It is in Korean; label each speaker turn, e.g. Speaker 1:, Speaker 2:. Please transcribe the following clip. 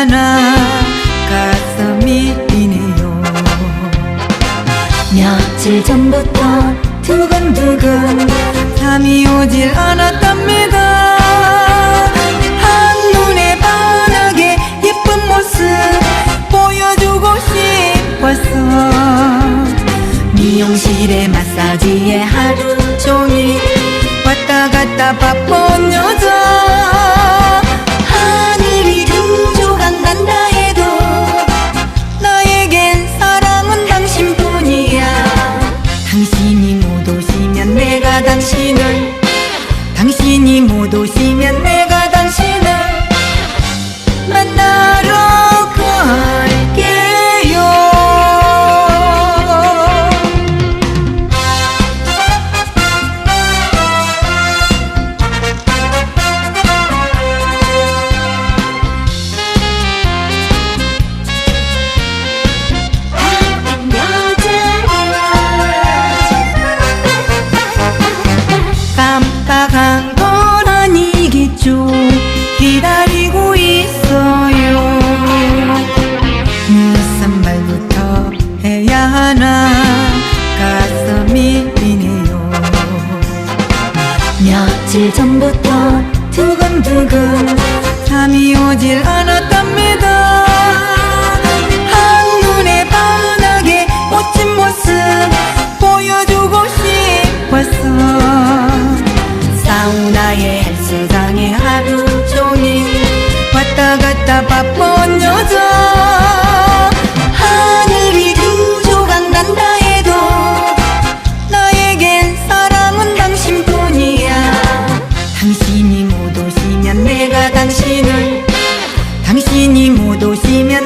Speaker 1: 얼마나 가슴이 이네요. 며칠 전부터 두근두근 잠이 오질 않았답니다. 한눈에 반하게 예쁜 모습 보여주고 싶었어. 미용실에 마사지에 하루 종일 당신이 못 오시면 내가 하나 가슴이 뛰네요. 며칠 전부터 두근두근 잠이 오질 않았답니다. 한눈에 반하게 멋진 모습 보여주고 싶었어. 사우나에 헬스장에 하루 종일 왔다 갔다 바쁜 熄灭